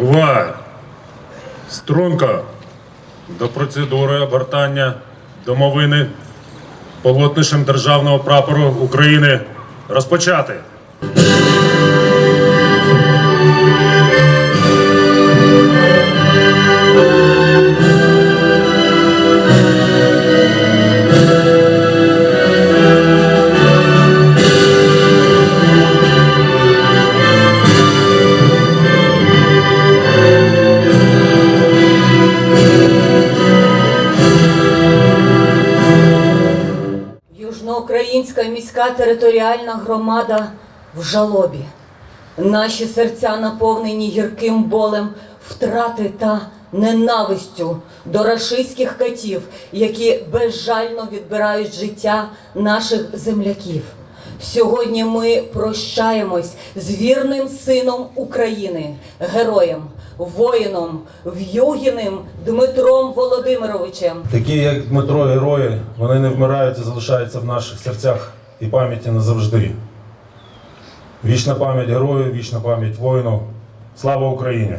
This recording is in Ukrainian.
Увага! Струнка до процедури обертання домовини полотнишем державного прапору України розпочати. Южноукраїнська міська територіальна громада в жалобі. Наші серця наповнені гірким болем втрати та ненавистю до рашистських катів, які безжально відбирають життя наших земляків. Сьогодні ми прощаємось з вірним сином України, героєм, воїном, в'югіним Дмитром Володимировичем. Такі, як Дмитро, герої, вони не вмирають і залишаються в наших серцях і пам'яті назавжди. Вічна пам'ять герою, вічна пам'ять воїну. Слава Україні!